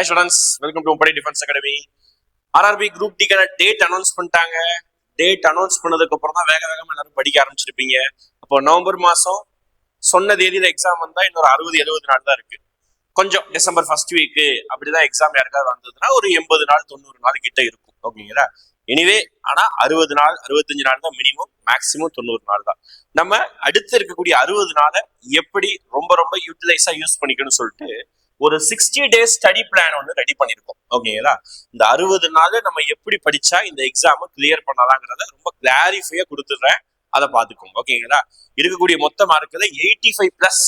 Hi students welcome to Muppadai defence academy RRB group டிக்கான date announce பண்ணிட்டாங்க. Date announce பண்ணதுக்கு அப்புறம் தான் வேக வேகமாக எல்லாரும் படிக்க ஆரம்பிச்சிருப்பீங்க. அப்போ நவம்பர் மாசம் சொன்ன தேதியில் எக்ஸாம் வந்தால் இன்னொரு அறுபது எழுபது நாள் தான் இருக்கு. கொஞ்சம் டிசம்பர் ஃபர்ஸ்ட் வீக்கு அப்படிதான் எக்ஸாம் யாருக்காவது வந்ததுன்னா ஒரு எண்பது நாள் தொண்ணூறு நாள் கிட்ட இருக்கும். ஓகேங்களா? எனிவே ஆனா அறுபது நாள் அறுபத்தஞ்சு நாள் தான் மினிமம் மேக்சிமம் தொண்ணூறு நாள் தான். நம்ம அடுத்து இருக்கக்கூடிய அறுபது நாளை எப்படி ரொம்ப ரொம்ப யூட்டிலைஸா யூஸ் பண்ணிக்கணும்னு சொல்லிட்டு ஒரு சிக்ஸ்டி டேஸ் ஸ்டடி பிளான் ஒன்று ரெடி பண்ணியிருக்கோம் ஓகேங்களா இந்த அறுபது நாள் நம்ம எப்படி படிச்சா இந்த எக்ஸாமு கிளியர் பண்ணலாங்கிறத ரொம்ப கிளாரிஃபையா கொடுத்துடுறேன். அதை பார்த்துக்கோங்க. ஓகேங்களா இருக்கக்கூடிய மொத்த மார்க்கில் எயிட்டி ஃபைவ் பிளஸ்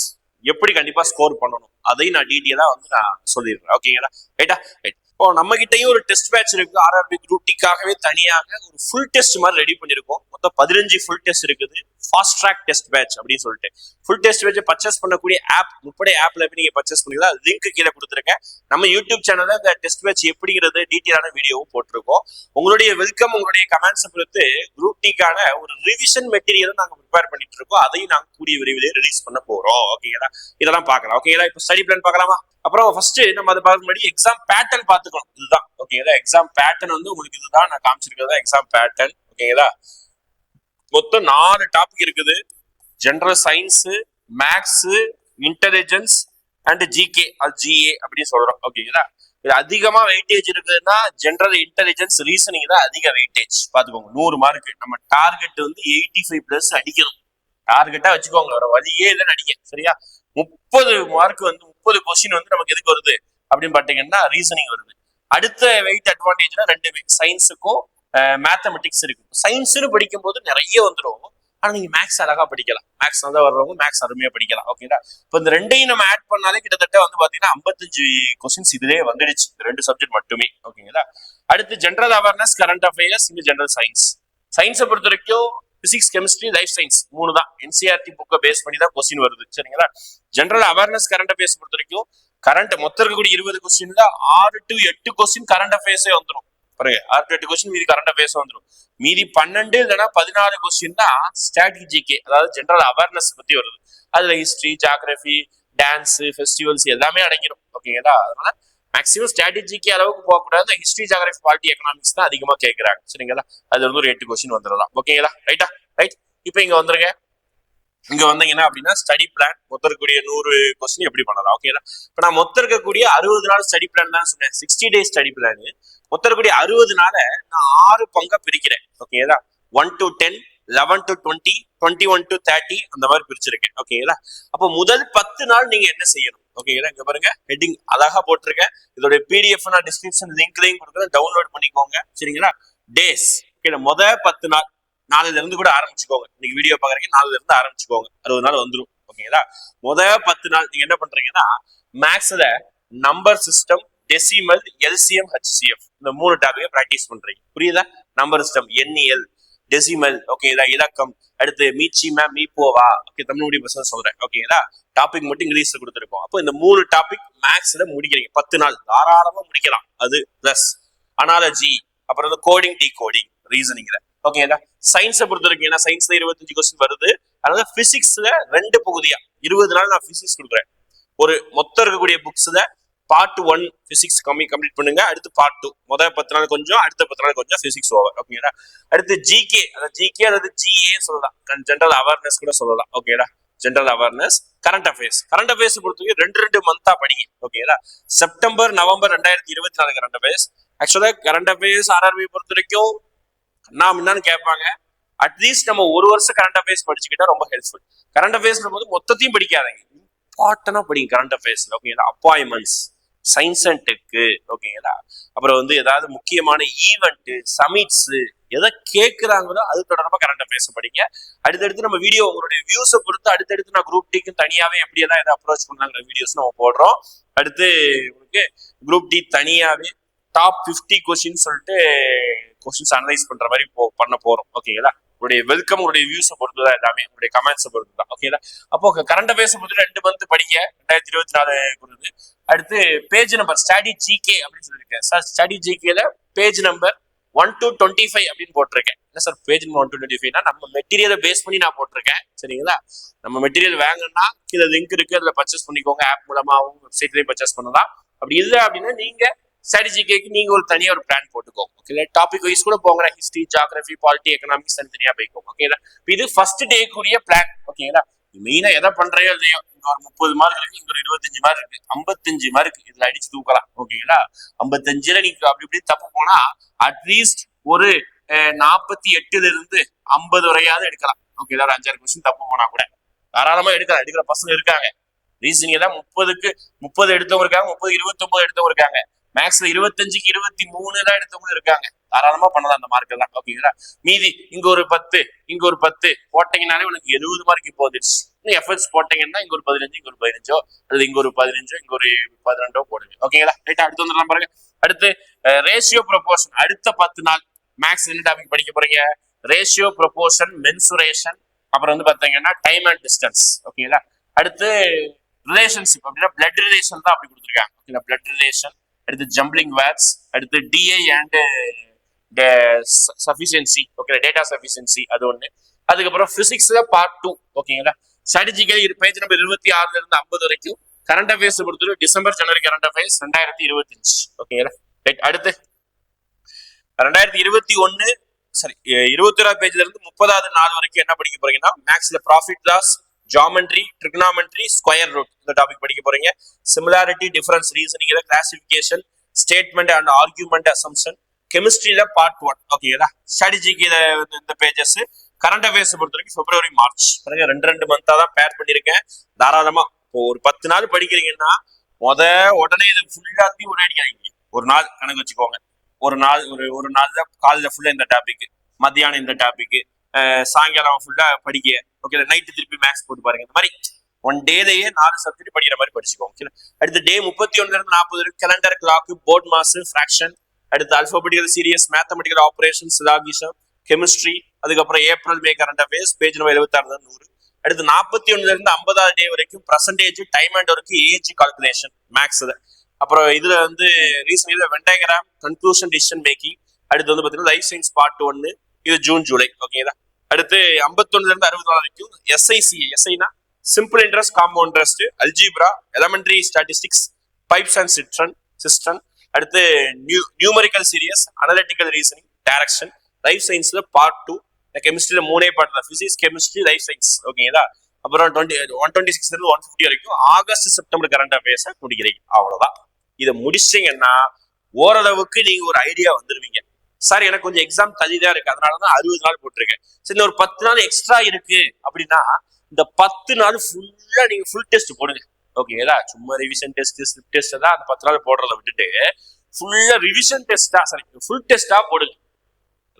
எப்படி கண்டிப்பா ஸ்கோர் பண்ணணும்? அதையும் நான் டீட்டெயிலா வந்து நான் சொல்லிடுறேன். ஓகேங்களா ரைட்டா ரைட் இப்போ நம்ம கிட்டயும் ஒரு டெஸ்ட் பேட்ச் இருக்கு. ஆர்ஆர்பி குரூப் டிக்காகவே தனியாக ஒரு ஃபுல் டெஸ்ட் மாதிரி ரெடி பண்ணிருக்கோம். மொத்தம் பதினஞ்சு ஃபுல் டெஸ்ட் இருக்குது. ஃபாஸ்ட் ட்ராக் டெஸ்ட் பேட்ச் அப்படின்னு சொல்லிட்டு. ஃபுல் டெஸ்ட் பேட்ச் பர்ச்சேஸ் பண்ணக்கூடிய ஆப் முப்படை ஆப்ல போய் நீங்க பர்ச்சேஸ் பண்ணிக்கலாம். லிங்க் கீழே கொடுத்துருக்கேன். நம்ம யூடியூப் சேனல்ல இந்த டெஸ்ட் பேட்ச் எப்படிங்கிறது டீட்டெயிலான வீடியோவும் போட்டிருக்கோம். உங்களுடைய வெல்கம் உங்களுடைய கமெண்ட்ஸை பொறுத்து குரூப் டிக்கான ஒரு ரிவிஷன் மெட்டீரியலும் நாங்க ப்ரிப்பேர் பண்ணிட்டு இருக்கோம். அதையும் நாங்க கூடிய விரைவிலே ரிலீஸ் பண்ண போறோம். ஓகேங்களா இதெல்லாம் பார்க்கலாம். ஓகேங்களா இப்போ ஸ்டடி பிளான் பார்க்கலாமா? அப்புறம் ஃபர்ஸ்ட் நம்ம அதை பார்க்க முன்னாடி எக்ஸாம் பேட்டர்ன் பார்த்துக்கணும். இதுதான். ஓகேங்களா எக்ஸாம் பேட்டர்ன் வந்து உங்களுக்கு இதுதான் நான் காமிச்சிருக்கிறதா எக்ஸாம் பேட்டர்ன் ஓகேங்களா மொத்தம் நாலு டாபிக் இருக்குது. General science maths intelligence and GK அது ஜிஏ அப்படின்னு சொல்றோம். ஓகேங்களா இது அதிகமா வெயிட்டேஜ் இருக்குதுன்னா ஜென்ரல் இன்டெலிஜென்ஸ் ரீசனிங் தான் அதிக வெயிட்டேஜ் பாத்துக்கோங்க நூறு மார்க் நம்ம டார்கெட் வந்து எயிட்டி ஃபைவ் பிளஸ் அடிக்கணும் டார்கெட்டா வச்சுக்கோங்க. வேற வழியே இல்லைன்னு அடிக்க சரியா? முப்பது மார்க் வந்து முப்பது கொஸ்டின் வந்து நமக்கு எதுக்கு வருது அப்படின்னு பாத்தீங்கன்னா ரீசனிங் வருது. அடுத்த வெயிட் அட்வான்டேஜ்னா ரெண்டுமே. சயின்ஸுக்கும் மேத்தமெட்டிக்ஸ் இருக்கு சயின்ஸ்னு படிக்கும் போது நிறைய வந்துடும் ஆனா நீங்க மேக்ஸ் அழகா படிக்கலாம். மேக்ஸ் நல்லா வர்றவங்க மேக்ஸ் அருமையா படிக்கலாம். ஓகேங்களா இப்போ இந்த ரெண்டையும் நம்ம ஆட் பண்ணாலே கிட்டத்தட்ட வந்து பாத்தீங்கன்னா ஐம்பத்தஞ்சு கொஸ்டின்ஸ் இதுலயே வந்துடுச்சு. இந்த ரெண்டு சப்ஜெக்ட் மட்டுமே. ஓகேங்களா அடுத்து ஜென்ரல் அவேர்னஸ் கரண்ட் அஃபேர்ஸ் இந்த ஜென்ரல் சயின்ஸ் சயின்ஸை பொறுத்த வரைக்கும் பிசிக்ஸ் கெமிஸ்ட்ரி லைஃப் சயின்ஸ் மூணு தான் என்சிஆர்டி புக்கை பேஸ் பண்ணி தான் கொஸ்டின் வருது. சரிங்களா? ஜென்ரல் அவேர்னஸ் கரண்ட் அஃபேர்ஸ் பொறுத்த வரைக்கும் கரண்ட் மொத்தம் இருக்கக்கூடிய இருபது கொஸ்டின்ல ஆறு டு எட்டு கொஸ்டின் கரண்ட் அஃபேர்ஸே வந்துடும் பாருங்க ஆறு டு எட்டு கொஸ்டின் மீதி கரண்ட் அஃபேர்ஸ் வந்துடும் மீதி பன்னெண்டு இல்லைன்னா பதினாறு கொஸ்டின் தான் ஸ்ட்ராட்டஜிக்கு அதாவது ஜென்ரல் அவேர்னஸ் பத்தி வருது. அதுல ஹிஸ்டரி ஜாகிரபி டான்ஸ் ஃபெஸ்டிவல்ஸ் எல்லாமே அடங்கிடும் ஓகேங்களா அதனால மேக்ஸிமம் ஸ்ட்ராட்டஜிக்கு அளவுக்கு போகக்கூடாது. ஹிஸ்ட்ரி ஜாகிரபி பாலிட்டி எக்கனாமிக்ஸ் தான் அதிகமாக கேட்குறாங்க சரிங்களா? அதுல இருந்து ஒரு எட்டு கொஸ்டின் வந்துடலாம். ஓகேங்களா ரைட்டா ரைட் இப்போ இங்க வந்துருங்க. இங்க வந்தீங்கன்னா அப்படின்னா ஸ்டடி பிளான் மொத்தம் இருக்கக்கூடிய நூறு கொஸ்டின் எப்படி பண்ணலாம்? ஓகேங்களா இப்போ நான் மொத்தம் இருக்கக்கூடிய அறுபது நாள் ஸ்டடி பிளான் தான் சொன்னேன். சிக்ஸ்டி டேஸ் ஸ்டடி பிளான் மொத்தம் இருக்கக்கூடிய அறுபது நாள நான் ஆறு பங்கா பிரிக்கிறேன். ஓகேங்களா one to ten eleven to twenty twenty one to thirty அந்த மாதிரி பிரிச்சிருக்கேன். ஓகேங்களா அப்போ முதல் பத்து நாள் நீங்க என்ன செய்யணும்? ஓகேங்களா இங்க பாருங்க. ஹெட்டிங் அழகா போட்டிருக்கேன். இதோட பிடிஎஃப் நான் டிஸ்கிரிப்ஷன் லிங்க்லையும் கொடுக்குறேன். டவுன்லோட் பண்ணிக்கோங்க. சரிங்களா? டேஸ் முத பத்து நாள் நாலுல இருந்து கூட ஆரம்பிச்சுக்கோங்க. இன்னைக்கு வீடியோ பாக்குறீங்க நாலுல இருந்து ஆரம்பிச்சுக்கோங்க. அறுபது நாள் வந்துடும் ஓகேங்களா முத பத்து நாள் நீங்க என்ன பண்றீங்கன்னா மேக்ஸ்ல number system decimal LCM HCF இந்த மூணு டாபிக்கை பிராக்டிஸ் பண்றீங்க. புரியுதா? நம்பர் சிஸ்டம் என்இஎல் டெசிமல் ஓகேங்களா இலக்கம். அடுத்து மீச்சி மேம் மீப்போவா ஓகே தமிழ் மொழி பசங்க சொல்றேன். ஓகேங்களா டாபிக் மட்டும் இங்கிலீஷ்ல கொடுத்துருக்கோம் அப்போ இந்த மூணு டாபிக் மேக்ஸ்ல முடிக்கிறீங்க. பத்து நாள். தாராளமா முடிக்கலாம். அது பிளஸ் அனாலஜி அப்புறம் வந்து கோடிங் டி கோடிங் ரீசனிங்ல ஓகேங்களா சயின்ஸை பொறுத்த வரைக்கும் ஏன்னா சயின்ஸ்ல இருபத்தஞ்சு கொஸ்டின் வருது. அதனால பிசிக்ஸ்ல ரெண்டு பகுதியா. இருபது நாள் நான் பிசிக்ஸ் கொடுக்குறேன். ஒரு மொத்தம் இருக்கக்கூடிய புக்ஸ்ல பார்ட் ஒன் பிசிக்ஸ் கம்மி கம்ப்ளீட் பண்ணுங்க. அடுத்து பார்ட் டூ முதல் பத்து நாள் கொஞ்சம் அடுத்த பத்து நாள் கொஞ்சம் பிசிக்ஸ் ஓவர் ஓகேடா அடுத்து ஜிகே அதாவது ஜிகே அல்லது ஜிஏ சொல்லலாம். ஜென்ரல் அவேர்னஸ் கூட சொல்லலாம். ஓகேடா general awareness current affairs current affairs பொறுத்தவரைக்கும் ரெண்டு ரெண்டு மந்தா படிங்க. ஓகேடா செப்டம்பர் நவம்பர் ரெண்டாயிரத்தி இருபத்தி நாலு கரண்ட் அஃபேர்ஸ் ஆக்சுவலா கரண்ட் அஃபேர்ஸ் ஆர்ஆர்பி பொறுத்த வரைக்கும் நான் என்னன்னு கேட்பாங்க. அட்லீஸ்ட் நம்ம ஒரு வருஷம் கரண்ட் அஃபேர்ஸ் படிச்சுக்கிட்டா ரொம்ப ஹெல்ப்ஃபுல் கரண்ட் அஃபேர்ஸ் போது மொத்தத்தையும் படிக்காதீங்க. இம்பார்ட்டனா படிங்க கரண்ட் அஃபேர்ஸ் ஓகேங்களா அப்பாயின்மெண்ட்ஸ் சயின்ஸ் அண்ட் டெக்கு ஓகேங்களா அப்புறம் வந்து ஏதாவது முக்கியமான ஈவெண்ட்டு சமிட்ஸ் எதை கேட்குறாங்களோ அது தொடர்பாக கரண்ட் பேசப்படுங்க படிங்க அடுத்தடுத்து நம்ம வீடியோ உங்களுடைய வியூஸை பொறுத்து அடுத்தடுத்து நான் குரூப் டிக்கு தனியாகவே எப்படியெல்லாம் எதாவது எதை அப்ரோச் பண்ணாங்கிற வீடியோஸ் நம்ம போடுறோம். அடுத்து உங்களுக்கு குரூப் டி தனியாகவே டாப் ஃபிஃப்டி கொஸ்டின் சொல்லிட்டு கொஸ்டின்ஸ் அனலைஸ் பண்ற மாதிரி போ பண்ண போகிறோம் ஓகேங்களா உங்களுடைய வெல்கம் உங்களுடைய வியூஸை பொறுத்து தான் எல்லாமே. உங்களுடைய கமெண்ட்ஸை பொறுத்து தான் ஓகேங்களா அப்போ கரண்ட் அஃபேர்ஸ் பொறுத்து ரெண்டு மந்த் படிங்க. ரெண்டாயிரத்தி இருபத்தி நாலு கொடுது அடுத்து பேஜ் நம்பர் ஸ்டடி ஜிகே அப்படின்னு சொல்லியிருக்கேன். Sir study ஜிகேல page number one two twenty five அப்படின்னு போட்டிருக்கேன். என்ன sir page number one two twenty ஃபைவ்னா நம்ம மெட்டீரியலை பேஸ் பண்ணி நான் போட்டிருக்கேன். சரிங்களா? நம்ம மெட்டீரியல் வாங்கினா கீழே லிங்க் இருக்கு. அதில் பர்ச்சேஸ் பண்ணிக்கோங்க. ஆப் மூலமாகவும் வெப்சைட்லேயும் பர்ச்சேஸ் பண்ணலாம். அப்படி இல்லை அப்படின்னா நீங்கள் ஸ்ட்ராட்டஜிக்கு நீங்க ஒரு தனியா ஒரு பிளான் போட்டுக்கோங்க ஓகே டாபிக் வைஸ் கூட போங்க ஹிஸ்டரி ஜியாகிரபி பாலிட்டி எக்கனாமிக்ஸ் தனித்தனியா போய்க்கோங்க ஓகேங்களா இது ஃபர்ஸ்ட் டேக்குரிய பிளான் ஓகேங்களா மெயினா எதை பண்றையோ இல்லையோ இங்க ஒரு முப்பது மார்க் இருக்கு இங்க ஒரு இருபத்தஞ்சு மார்க் இருக்கு ஐம்பத்தஞ்சு மார்க் இதுல அடிச்சு தூக்கலாம். ஓகேங்களா ஐம்பத்தஞ்சுல நீங்க அப்படி இப்படி தப்பு போனா அட்லீஸ்ட் ஒரு நாற்பத்தி எட்டுல இருந்து ஐம்பது வரையாவது எடுக்கலாம். ஓகேங்களா ஒரு அஞ்சாறு கொஸ்டின் தப்பு போனா கூட. தாராளமா எடுக்கலாம். எடுக்கிற பசங்க இருக்காங்க. ரீசனிங் எல்லாம் முப்பதுக்கு முப்பது எடுத்தவங்க இருக்காங்க முப்பது இருபத்தி ஒன்பது எடுத்தவங்க இருக்காங்க. மேக்ஸ்ல இருபத்தஞ்சுக்கு இருபத்தி மூணு தான் எடுத்தவங்களும் இருக்காங்க. தாராளமா பண்ணலாம் அந்த மார்க் எல்லாம். ஓகேங்களா மீதி இங்க ஒரு பத்து இங்க ஒரு பத்து போட்டீங்கனாலே உனக்கு எழுபது மார்க் இப்போ வந்துடுச்சு இன்னும் எஃபர்ட்ஸ் போட்டீங்கன்னா இங்க ஒரு பதினஞ்சு இங்க ஒரு பதினஞ்சோ அல்லது இங்க ஒரு பதினஞ்சோ இங்க ஒரு பதினெண்டோ போடுங்க. ஓகேங்களா ரைட்டா அடுத்து வந்துடலாம் பாருங்க. அடுத்து ரேஷியோ ப்ரொபோர்ஷன் அடுத்த பத்து நாள் மேக்ஸ் என்ன டாபிக் படிக்க போறீங்க? ரேஷியோ ப்ரொபோர்ஷன் மென்சுரேஷன் அப்புறம் வந்து பாத்தீங்கன்னா டைம் அண்ட் டிஸ்டன்ஸ் ஓகேங்களா அடுத்து ரிலேஷன்ஷிப் அப்படின்னா பிளட் ரிலேஷன் தான் அப்படி கொடுத்துருக்காங்க. ஓகேங்களா பிளட் ரிலேஷன் அடுத்து ஜம்பிளிங் வேர்ட்ஸ் அடுத்து DI and sufficiency okay data sufficiency அது ஒன்று அதுக்கப்புறம் பிசிக்ஸ்ல பார்ட் டூ ஓகேங்களா ஸ்ட்ராட்டஜிக்கல் பேஜ் நம்பர் இருபத்தி ஆறுல இருந்து ஐம்பது வரைக்கும் கரண்ட் அஃபேர்ஸ் பொறுத்தவரை டிசம்பர் ஜனவரி கரண்ட் அஃபேர்ஸ் ரெண்டாயிரத்தி இருபத்தஞ்சு ஓகேங்களா ரைட் அடுத்து. ரெண்டாயிரத்தி இருபத்தி ஒன்னு சாரி இருபத்தி ஓராவது பேஜ்ல இருந்து முப்பதாவது நாள் வரைக்கும் என்ன படிக்க போறீங்கன்னா மேக்ஸ்ல profit loss geometry trigonometry square root இந்த டாபிக் படிக்க போறீங்க. Similarity difference ரீசனிங்ல classification statement and argument assumption கெமிஸ்ட்ரியில part one ஓகேங்களா ஸ்ட்ராட்டஜிக்கு இந்த பேஜஸ் கரண்ட் அஃபேர்ஸ் பொறுத்த வரைக்கும் பிப்ரவரி மார்ச் பாருங்க ரெண்டு ரெண்டு மந்தா தான் பேர் பண்ணியிருக்கேன். தாராளமா. இப்போ ஒரு பத்து நாள் படிக்கிறீங்கன்னா முத உடனே இது ஃபுல்லாத்தையும் ஒரே அடிக்காதீங்க ஒரு நாள் கணக்கு வச்சுக்கோங்க. ஒரு நாள் ஒரு ஒரு நாள் தான் காலையில் ஃபுல்லா இந்த டாபிக் மத்தியானம் இந்த டாபிக் சாயங்காலம் ஃபுல்லா படிக்க ஓகே நைட்டு திருப்பி மேக்ஸ் போட்டு பாருங்க. இந்த மாதிரி ஒன் டேலேயே நாலு சப்ஜெக்ட் படிக்கிற மாதிரி படிச்சுக்கோங்க ஓகே அடுத்து டே முப்பத்தி ஒன்னுல இருந்து நாற்பது வரைக்கும் calendar clock board mass fraction அடுத்து அல்பாபெட்டிக்கல் சீரியஸ் மேத்தமெட்டிக்கல் ஆப்ரேஷன் லாகிசம் கெமிஸ்ட்ரி அதுக்கப்புறம் April May current affairs page number எழுபத்தாறு நூறு. அடுத்து நாற்பத்தி ஒன்னுல இருந்து ஐம்பதாவது டே வரைக்கும் பர்சன்டேஜ் டைம் அண்ட் வரைக்கும் ஏஜ் கால்குலேஷன் மேக்ஸ் அப்புறம் இதுல வந்து ரீசன் இதுல வெண்டகிராம் கன்க்ளூஷன் டிசிஷன் மேக்கிங் அடுத்து வந்து பாத்தீங்கன்னா லைஃப் சயின்ஸ் பார்ட் ஒன்னு இது ஜூன் ஜூலை ஓகேங்களா அடுத்து ஐம்பத்தொன்னுல இருந்து அறுபது நாள் வரைக்கும் SIC எஸ்ஐனா simple interest compound interest algebra elementary statistics pipes and cistern cistern அடுத்து new numerical series analytical reasoning direction life சயின்ஸ்ல பார்ட் டூ கெமிஸ்ட்ரியில மூணே பார்ட் தான். பிசிக்ஸ் கெமிஸ்ட்ரி லைஃப் சயின்ஸ் ஓகேங்களா அப்புறம் டுவெண்ட்டி ஒன் டுவெண்ட்டி சிக்ஸ்ல இருந்து ஒன் ஃபிஃப்டி வரைக்கும் ஆகஸ்ட் செப்டம்பர் கரண்ட் அஃபேர்ஸ் முடிக்கிறீங்க. அவ்வளவுதான். இதை முடிச்சிங்கன்னா ஓரளவுக்கு நீங்க ஒரு ஐடியா வந்துருவீங்க. சார் எனக்கு கொஞ்சம் எக்ஸாம் தள்ளிதான் இருக்கு. அதனாலதான் அறுபது நாள் போட்டிருக்கேன். சரி ஒரு பத்து நாள் எக்ஸ்ட்ரா இருக்கு அப்படின்னா இந்த பத்து நாள் ஃபுல்லா நீங்க ஃபுல் டெஸ்ட் போடுங்க. ஓகேங்களா சும்மா ரிவிஷன் டெஸ்ட் ஸ்லிப் டெஸ்ட் தான் அந்த பத்து நாள் போடுறத விட்டுட்டு ஃபுல்லா ரிவிஷன் டெஸ்டா சரி ஃபுல் டெஸ்டா போடுங்க.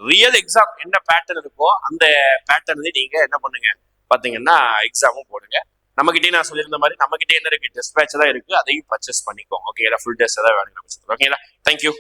ரியல் எக்ஸாம் என்ன பேட்டர்ன் இருக்கோ அந்த பேட்டர்ன்லேயே நீங்க என்ன பண்ணுங்க? பாத்தீங்கன்னா எக்ஸாமும் போடுங்க. நம்ம கிட்டே நான் சொல்லியிருந்த மாதிரி நம்ம கிட்டே என்ன இருக்கு? டெஸ்ட் பேட்ச் தான் இருக்கு. அதையும் பர்ச்சேஸ் பண்ணிக்கோங்க. ஓகேங்களா ஃபுல் டெஸ்ட் தான் வேணும் ஓகேங்களா தேங்க்யூ